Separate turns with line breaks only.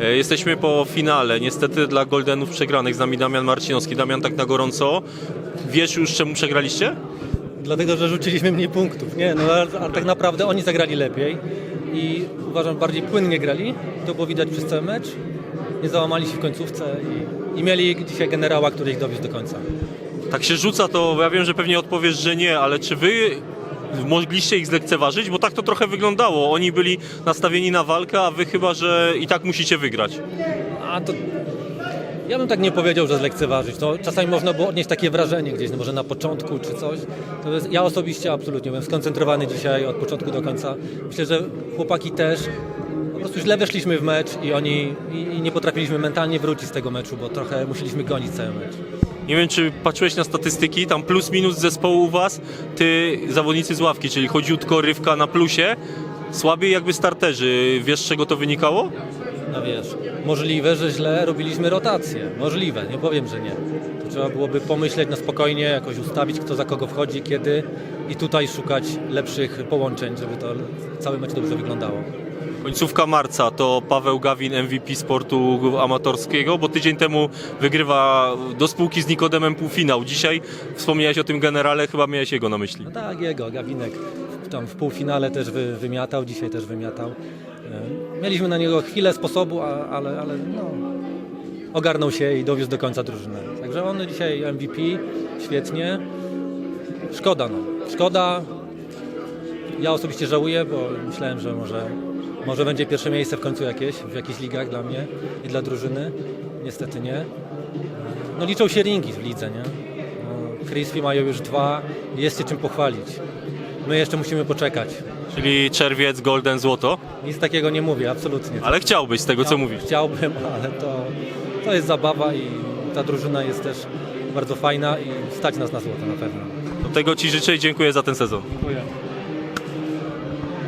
E, Jesteśmy po finale. Niestety dla Goldenów przegranych z nami Damian Marcinowski. Damian, tak na gorąco. Wiesz już czemu przegraliście?
Dlatego, że rzuciliśmy mniej punktów. Nie, no ale, ale tak naprawdę oni zagrali lepiej i uważam bardziej płynnie grali. To było widać przez cały mecz. Nie załamali się w końcówce i, i mieli dzisiaj generała, który ich dowiózł do końca.
Tak się rzuca, to ja wiem, że pewnie odpowiesz, że nie, ale czy wy mogliście ich zlekceważyć? Bo tak to trochę wyglądało. Oni byli nastawieni na walkę, a wy chyba, że i tak musicie wygrać.
A to ja bym tak nie powiedział, że zlekceważyć. Czasami można było odnieść takie wrażenie gdzieś, no może na początku czy coś. Ja osobiście absolutnie byłem skoncentrowany dzisiaj od początku do końca. Myślę, że chłopaki też. Po prostu źle weszliśmy w mecz i oni i nie potrafiliśmy mentalnie wrócić z tego meczu, bo trochę musieliśmy gonić cały mecz.
Nie wiem, czy patrzyłeś na statystyki, tam plus minus zespołu u was, ty zawodnicy z ławki, czyli chodziutko, rywka na plusie, słabiej jakby starterzy. Wiesz, z czego to wynikało?
No wiesz, możliwe, że źle robiliśmy rotację. Możliwe, nie powiem, że nie. To trzeba byłoby pomyśleć na spokojnie, jakoś ustawić, kto za kogo wchodzi, kiedy i tutaj szukać lepszych połączeń, żeby to cały mecz dobrze wyglądało.
Końcówka marca to Paweł Gawin MVP sportu amatorskiego, bo tydzień temu wygrywa do spółki z Nikodemem półfinał. Dzisiaj wspomniałeś o tym generale, chyba miałeś jego na myśli.
No tak, jego, Gawinek. Tam w półfinale też wy, wymiatał, dzisiaj też wymiatał. E, Mieliśmy na niego chwilę sposobu, ale, ale no, ogarnął się i dowiózł do końca drużynę. Także on dzisiaj MVP, świetnie. Szkoda, no. Szkoda. Ja osobiście żałuję, bo myślałem, że może, może będzie pierwsze miejsce w końcu jakieś, w jakichś ligach dla mnie i dla drużyny. Niestety nie. No liczą się ringi w lidze, nie? No, Crispy mają już dwa, jest się czym pochwalić. My jeszcze musimy poczekać.
Czyli czerwiec, golden, złoto.
Nic takiego nie mówię, absolutnie.
Ale chciałbyś z tego, co mówisz.
Chciałbym, ale to, to jest zabawa i ta drużyna jest też bardzo fajna i stać nas na złoto na pewno.
Do tego Ci życzę i dziękuję za ten sezon.
Dziękuję.